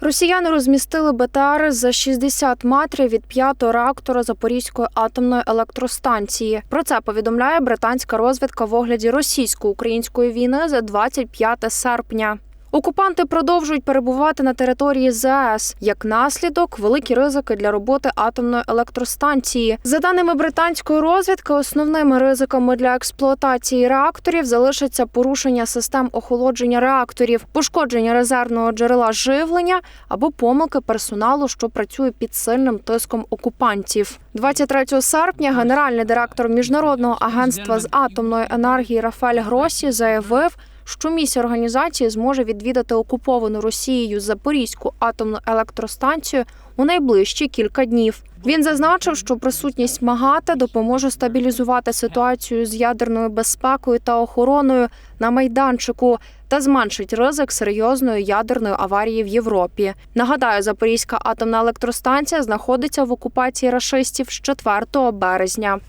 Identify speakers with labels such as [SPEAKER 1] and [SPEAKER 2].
[SPEAKER 1] Росіяни розмістили БТР за 60 метрів від п'ятого реактора Запорізької атомної електростанції. Про це повідомляє британська розвідка в огляді російсько-української війни за 25 серпня. Окупанти продовжують перебувати на території ЗАЕС. Як наслідок, великі ризики для роботи атомної електростанції. За даними британської розвідки, основними ризиками для експлуатації реакторів залишаться порушення систем охолодження реакторів, пошкодження резервного джерела живлення або помилки персоналу, що працює під сильним тиском окупантів. 23 серпня генеральний директор міжнародного агентства з атомної енергії Рафель Гросі заявив що місія організації зможе відвідати окуповану Росією Запорізьку атомну електростанцію у найближчі кілька днів. Він зазначив, що присутність МАГАТА допоможе стабілізувати ситуацію з ядерною безпекою та охороною на майданчику та зменшить ризик серйозної ядерної аварії в Європі. Нагадаю, Запорізька атомна електростанція знаходиться в окупації рашистів з 4 березня.